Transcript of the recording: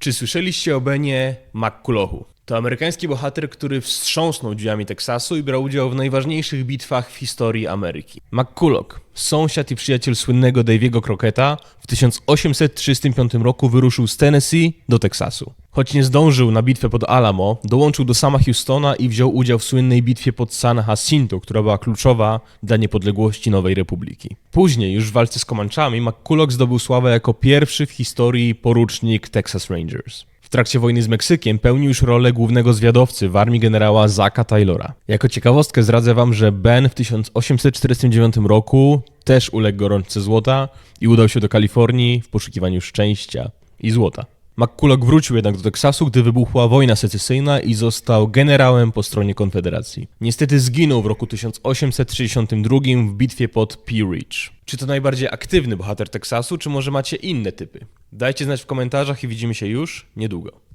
Czy słyszeliście o Benie McCullochu? To amerykański bohater, który wstrząsnął drzwiami Teksasu i brał udział w najważniejszych bitwach w historii Ameryki. McCulloch, sąsiad i przyjaciel słynnego Daviego Crocketta, w 1835 roku wyruszył z Tennessee do Teksasu. Choć nie zdążył na bitwę pod Alamo, dołączył do sama Houstona i wziął udział w słynnej bitwie pod San Jacinto, która była kluczowa dla niepodległości Nowej Republiki. Później, już w walce z Comanchami, McCulloch zdobył sławę jako pierwszy w historii porucznik Texas Rangers. W trakcie wojny z Meksykiem pełnił już rolę głównego zwiadowcy w armii generała Zacka Taylora. Jako ciekawostkę zdradzę wam, że Ben w 1849 roku też uległ gorączce złota i udał się do Kalifornii w poszukiwaniu szczęścia i złota. McCulloch wrócił jednak do Teksasu, gdy wybuchła wojna secesyjna i został generałem po stronie Konfederacji. Niestety zginął w roku 1862 w bitwie pod Pea Ridge. Czy to najbardziej aktywny bohater Teksasu, czy może macie inne typy? Dajcie znać w komentarzach i widzimy się już niedługo.